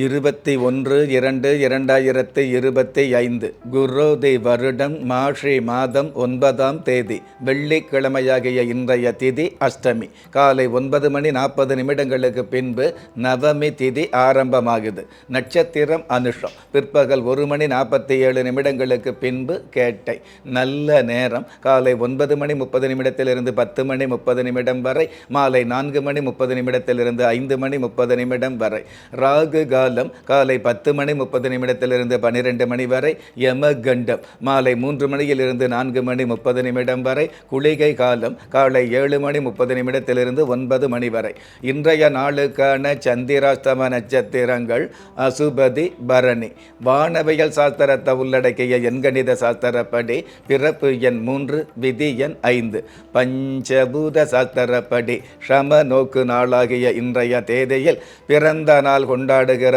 இருபத்தி ஒன்று இரண்டு இரண்டாயிரத்தி இருபத்தி ஐந்து குரோதி வருடம் மாஷி மாதம் ஒன்பதாம் தேதி வெள்ளிக்கிழமையாகிய இன்றைய திதி அஷ்டமி. காலை ஒன்பது மணி நாற்பது நிமிடங்களுக்கு பின்பு நவமி திதி ஆரம்பமாகுது. நட்சத்திரம் அனுஷம். பிற்பகல் ஒரு மணி நாற்பத்தி ஏழு நிமிடங்களுக்கு பின்பு கேட்டை. நல்ல நேரம். காலை ஒன்பது மணி முப்பது நிமிடத்திலிருந்து பத்து மணி முப்பது நிமிடம் வரை மாலை நான்கு மணி முப்பது நிமிடத்திலிருந்து ஐந்து மணி முப்பது நிமிடம் வரை. ராகு காலம் காலை பத்து மணி முப்பது நிமிடத்திலிருந்து பன்னிரெண்டு மணி வரை யமகண்டம் மாலை மூன்று மணியிலிருந்து நான்கு மணி முப்பது நிமிடம் வரை குளிகை காலம் காலை ஏழு மணி முப்பது நிமிடத்திலிருந்து ஒன்பது மணி வரை. இன்றைய நாளுக்கான சந்திராஷ்டம நட்சத்திரங்கள் அசுபதி பரணி. வானவியல் சாஸ்திரத்தை உள்ளடக்கிய எண்கணித சாஸ்திரப்படி பிறப்பு எண் மூன்று விதி எண் ஐந்து. பஞ்சபூத சாஸ்திரப்படி ஷம நோக்கு நாளாகிய இன்றைய தேதியில் பிறந்த நாள் கொண்டாடுகிற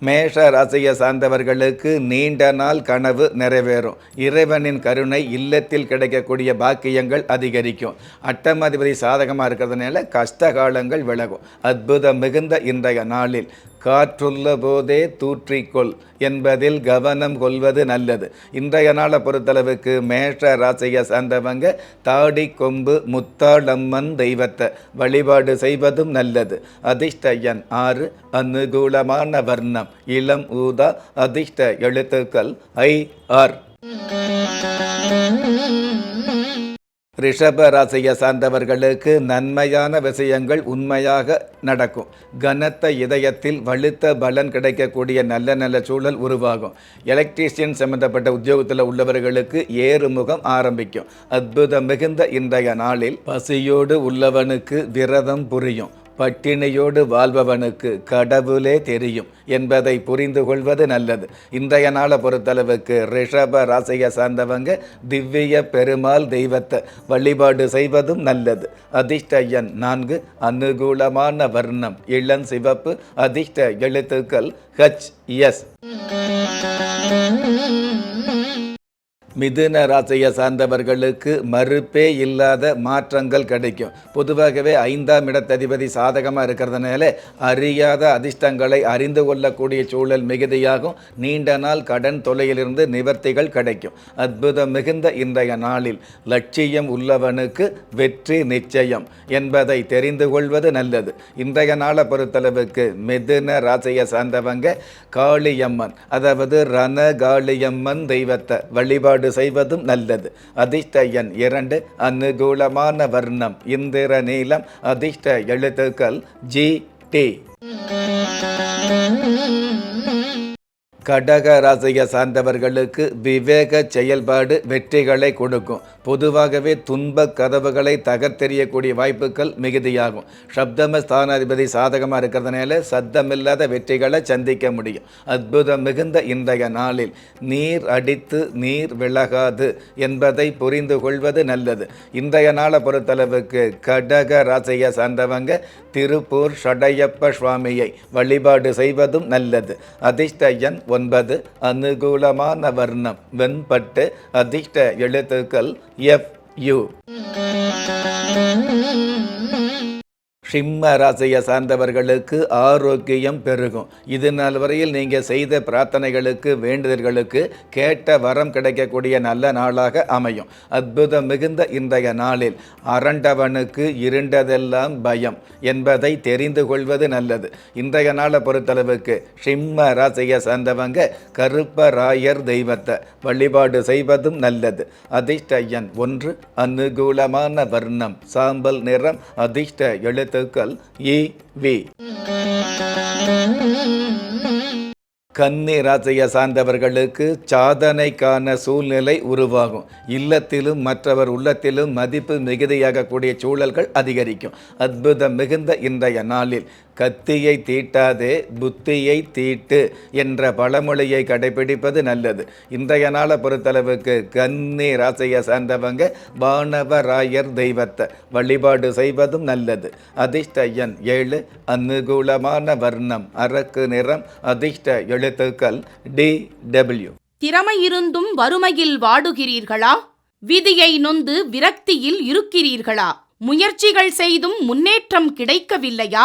மேஷ ராசியை சார்ந்தவர்களுக்கு நீண்ட நாள் கனவு நிறைவேறும். இறைவனின் கருணை இல்லத்தில் கிடைக்கக்கூடிய பாக்கியங்கள் அதிகரிக்கும். அட்டமதிபதி சாதகமாக இருக்கிறதுனால கஷ்ட காலங்கள் விலகும். அற்புதம் மிகுந்த இன்றைய நாளில். காற்றுள்ள போதே தூற்றிக்கொள் என்பதில் கவனம் கொள்வது நல்லது. இன்றைய நாளை பொறுத்தளவுக்கு மேஷ ராசியை சார்ந்தவங்க தாடி கொம்பு முத்தாளம்மன் தெய்வத்தை வழிபாடு செய்வதும் நல்லது. அதிர்ஷ்ட எண் ஆறு அனுகூலமான வர்ணம். இளம் ஊதா அதிர்ஷ்ட எழுத்துக்கள் ஐ ஆர். ரிஷப ராசியை சார்ந்தவர்களுக்கு நன்மையான விஷயங்கள் உண்மையாக நடக்கும். கனத்த இதயத்தில் வலுத்த பலன் கிடைக்கக்கூடிய நல்ல நல்ல சூழல் உருவாகும். எலக்ட்ரீஷியன் சம்பந்தப்பட்ட உத்தியோகத்தில் உள்ளவர்களுக்கு ஏறுமுகம் ஆரம்பிக்கும். அற்புதம் மிகுந்த இன்றைய நாளில் பசியோடு உள்ளவனுக்கு விரதம் புரியும். பட்டினியோடு வாழ்பவனுக்கு கடவுளே தெரியும் என்பதை புரிந்து கொள்வது நல்லது. இன்றைய நாளை பொறுத்தளவுக்கு ரிஷப ராசியை சார்ந்தவங்க திவ்ய பெருமாள் தெய்வத்தை வழிபாடு செய்வதும் நல்லது. அதிர்ஷ்ட எண் நான்கு அனுகூலமான வர்ணம் இளம் சிவப்பு அதிர்ஷ்ட எழுத்துக்கள் ஹச் எஸ் மிதுன ராசியை சார்ந்தவர்களுக்கு மறுப்பே இல்லாத மாற்றங்கள் கிடைக்கும். பொதுவாகவே ஐந்தாம் இடத்ததிபதி சாதகமாக இருக்கிறதுனால அறியாத அதிர்ஷ்டங்களை அறிந்து கொள்ளக்கூடிய சூழல் மிகுதியாகும். நீண்ட நாள் கடன் தொலையிலிருந்து நிவர்த்திகள் கிடைக்கும். அற்புதம் மிகுந்த இன்றைய நாளில் லட்சியம் உள்ளவனுக்கு வெற்றி நிச்சயம் என்பதை தெரிந்து கொள்வது நல்லது. இன்றைய நாளை பொறுத்தளவுக்கு மிதுன ராசியை சார்ந்தவங்க காளியம்மன் அதாவது ரண காளியம்மன் தெய்வத்தை வழிபாடு வழிபாடு செய்வதும் நல்லது. அதிர்ஷ்ட எண் இரண்டு அனுகூலமான வர்ணம். இந்திர நீளம் அதிர்ஷ்ட எழுத்துக்கள் ஜி டி. கடக ராசியை சார்ந்தவர்களுக்கு விவேக செயல்பாடு வெற்றிகளை கொடுக்கும். பொதுவாகவே துன்ப கதவுகளை தகர்த்தெறியக்கூடிய வாய்ப்புகள் மிகுதியாகும். சப்தம ஸ்தானாதிபதி சாதகமாக இருக்கிறதுனால சத்தமில்லாத வெற்றிகளை சந்திக்க முடியும். அற்புதம் மிகுந்த இன்றைய நாளில் நீர் அடித்து நீர் விலகாது என்பதை புரிந்து கொள்வது நல்லது. இன்றைய நாளை பொறுத்தளவுக்கு கடக ராசியை சார்ந்தவங்க திருப்பூர் ஷடையப்ப சுவாமியை வழிபாடு செய்வதும் நல்லது. அதிர்ஷ்டயன் ஒன்பது அனுகூலமான வர்ணம் வெண்பட்டு அதிர்ஷ்ட எழுத்துக்கள் எஃப் யூ சிம்ம ராசியை சார்ந்தவர்களுக்கு ஆரோக்கியம் பெருகும். இது நாள் வரையில் நீங்கள் செய்த பிரார்த்தனைகளுக்கு வேண்டுதல்களுக்கு கேட்ட வரம் கிடைக்கக்கூடிய நல்ல நாளாக அமையும். அற்புதம் மிகுந்த இன்றைய நாளில் அரண்டவனுக்கு இருண்டதெல்லாம் பயம் என்பதை தெரிந்து கொள்வது நல்லது. இன்றைய நாளை பொறுத்தளவுக்கு சிம்ம ராசியை சார்ந்தவங்க கருப்பராயர் தெய்வத்தை வழிபாடு செய்வதும் நல்லது. அதிர்ஷ்ட எண் ஒன்று அனுகூலமான வர்ணம் சாம்பல் நிறம் அதிர்ஷ்ட எழுத்து எழுத்துக்கள் ஏ வே. கன்னி ராசியை சார்ந்தவர்களுக்கு சாதனைக்கான சூழ்நிலை உருவாகும். இல்லத்திலும் மற்றவர் உள்ளத்திலும் மதிப்பு மிகுதியாகக்கூடிய சூழல்கள் அதிகரிக்கும். அற்புதம் மிகுந்த இன்றைய நாளில் கத்தியை தீட்டாதே புத்தியை தீட்டு என்ற பழமொழியை கடைபிடிப்பது நல்லது. இன்றைய நாளை பொறுத்தளவுக்கு கன்னி ராசியை சார்ந்தவங்க வானவராயர் தெய்வத்தை வழிபாடு செய்வதும் நல்லது. அதிர்ஷ்ட எண் ஏழு அனுகூலமான வர்ணம் அரக்கு நிறம் அதிர்ஷ்ட எழுத்துக்கள் டி டபிள்யூ. திறமை இருந்தும் வறுமையில் வாடுகிறீர்களா? விதியை நொந்து விரக்தியில் இருக்கிறீர்களா? முயற்சிகள் செய்தும் முன்னேற்றம் கிடைக்கவில்லையா?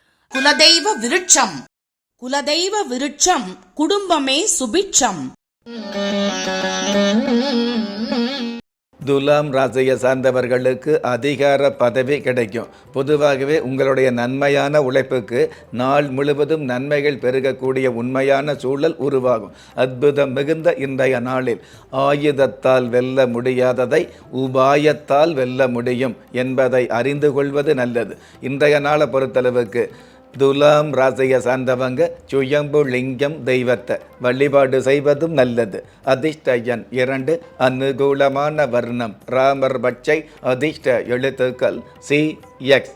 குலதெய்வ விருட்சம். குலதெய்வ விருட்சம் குடும்பமே சுபிட்சம். துலாம் ராசியை சார்ந்தவர்களுக்கு அதிகார பதவி கிடைக்கும். பொதுவாகவே உங்களுடைய நன்மையான உழைப்புக்கு நாள் முழுவதும் நன்மைகள் பெருகக்கூடிய உண்மையான சூழல் உருவாகும். அற்புதம் மிகுந்த இன்றைய நாளில் ஆயுதத்தால் வெல்ல முடியாததை உபாயத்தால் வெல்ல முடியும் என்பதை அறிந்து கொள்வது நல்லது. இன்றைய நாளை பொறுத்தளவுக்கு துலாம் ராசியை சார்ந்தவங்க சுயம்பு லிங்கம் தெய்வத்தை வழிபாடு செய்வதும் நல்லது. அதிர்ஷ்டயன் இரண்டு அனுகூலமான வர்ணம். ராமர் பட்சை அதிர்ஷ்ட எழுத்துக்கள் சி எக்ஸ்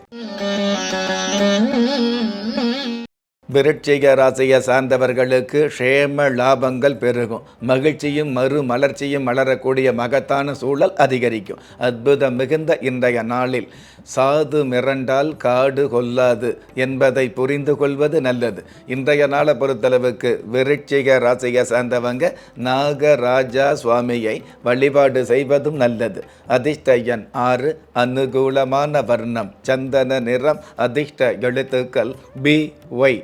விருட்சிக ராசியை சார்ந்தவர்களுக்கு க்ஷேம லாபங்கள் பெருகும். மகிழ்ச்சியும் மறு மலர்ச்சியும் மலரக்கூடிய மகத்தான சூழல் அதிகரிக்கும். அற்புதம் மிகுந்த இன்றைய நாளில் சாது மிரண்டால் காடு கொல்லாது என்பதை புரிந்து கொள்வது நல்லது. இன்றைய நாளை பொறுத்தளவுக்கு விருட்சிக ராசியை சார்ந்தவங்க நாகராஜா சுவாமியை வழிபாடு செய்வதும் நல்லது. அதிர்ஷ்ட எண் ஆறு அனுகூலமான வர்ணம். சந்தன நிறம் அதிர்ஷ்ட எழுத்துக்கள் பி ஒய்.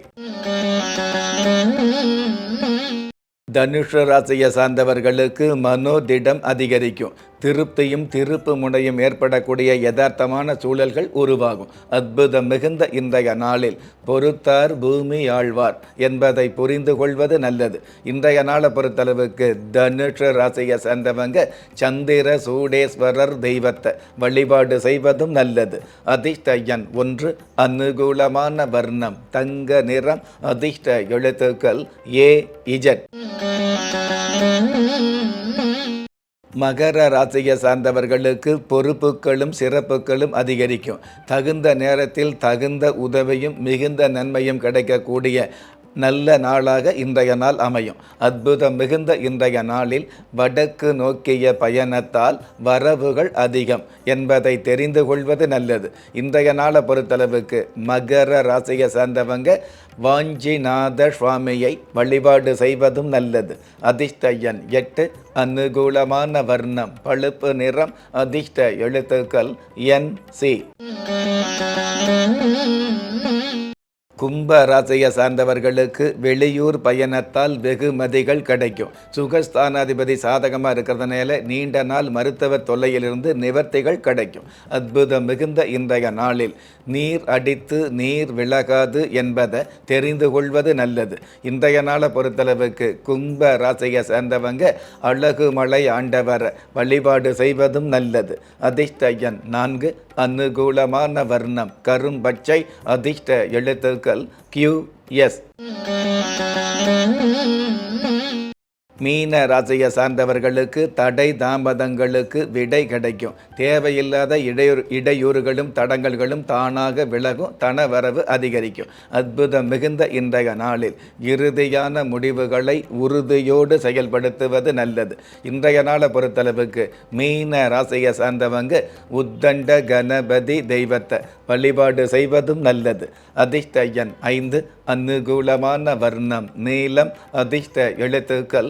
தனுஷ ராசியை சார்ந்தவர்களுக்கு மனோதிடம் அதிகரிக்கும். திருப்தியும் திருப்பு முனையும் ஏற்படக்கூடிய யதார்த்தமான சூழல்கள் உருவாகும். அற்புதம் மிகுந்த இன்றைய நாளில் பொறுத்தார் பூமி ஆழ்வார் என்பதை புரிந்து கொள்வது நல்லது. இன்றைய நாளை பொறுத்தளவுக்கு தனுஷ ராசியை சேர்ந்தவங்க சந்திர சூடேஸ்வரர் தெய்வத்தை வழிபாடு செய்வதும் நல்லது. அதிர்ஷ்டயன் ஒன்று அனுகூலமான வர்ணம் தங்க நிறம் அதிர்ஷ்ட எழுத்துக்கள் ஏ இஜட். மகர ராசியை சார்ந்தவர்களுக்கு பொறுப்புகளும் சிறப்புகளும் அதிகரிக்கும். தகுந்த நேரத்தில் தகுந்த உதவியும் மிகுந்த நன்மையும் கிடைக்கக்கூடிய நல்ல நாளாக இன்றைய நாள் அமையும். அற்புதம் மிகுந்த இன்றைய நாளில் வடக்கு நோக்கிய பயணத்தால் வரவுகள் அதிகம் என்பதை தெரிந்து கொள்வது நல்லது. இன்றைய நாளை பொறுத்தளவுக்கு மகர ராசியை சார்ந்தவங்க வாஞ்சிநாத சுவாமியை வழிபாடு செய்வதும் நல்லது. அதிர்ஷ்ட எட்டு அனுகூலமான வர்ணம் பழுப்பு நிறம் அதிர்ஷ்ட எழுத்துக்கள் என் சி. கும்ப ராசியை சார்ந்தவர்களுக்கு வெளியூர் பயணத்தால் வெகுமதிகள் கிடைக்கும். சுகஸ்தானாதிபதி சாதகமாக இருக்கிறதுனால நீண்ட நாள் மருத்துவ தொல்லையிலிருந்து நிவர்த்திகள் கிடைக்கும். அற்புதம் மிகுந்த இன்றைய நாளில். நீர் அடித்து நீர் விலகாது என்பதை தெரிந்து கொள்வது நல்லது. இன்றைய நாளை பொறுத்தளவுக்கு கும்ப ராசியை சேர்ந்தவங்க அழகு மலை ஆண்டவரை வழிபாடு செய்வதும் நல்லது. அதிர்ஷ்ட எண் நான்கு அனுகூலமான வர்ணம் கரும்பச்சை அதிர்ஷ்ட எழுத்துக்கு கியூ எஸ் மீன ராசியை சார்ந்தவர்களுக்கு தடை தாமதங்களுக்கு விடை கிடைக்கும். தேவையில்லாத இடையூறு இடையூறுகளும் தடங்கல்களும் தானாக விலகும் தனவரவு அதிகரிக்கும். அற்புதம் மிகுந்த இன்றைய நாளில் இறுதியான முடிவுகளை உறுதியோடு செயல்படுத்துவது நல்லது. இன்றைய நாளை பொறுத்தளவுக்கு மீன ராசியை சார்ந்தவங்க உத்தண்ட கணபதி தெய்வத்தை வழிபாடு செய்வதும் நல்லது. அதிர்ஷ்ட எண் ஐந்து அனுகூலமான வர்ணம் நீளம் அதிர்ஷ்ட எழுத்துக்கள்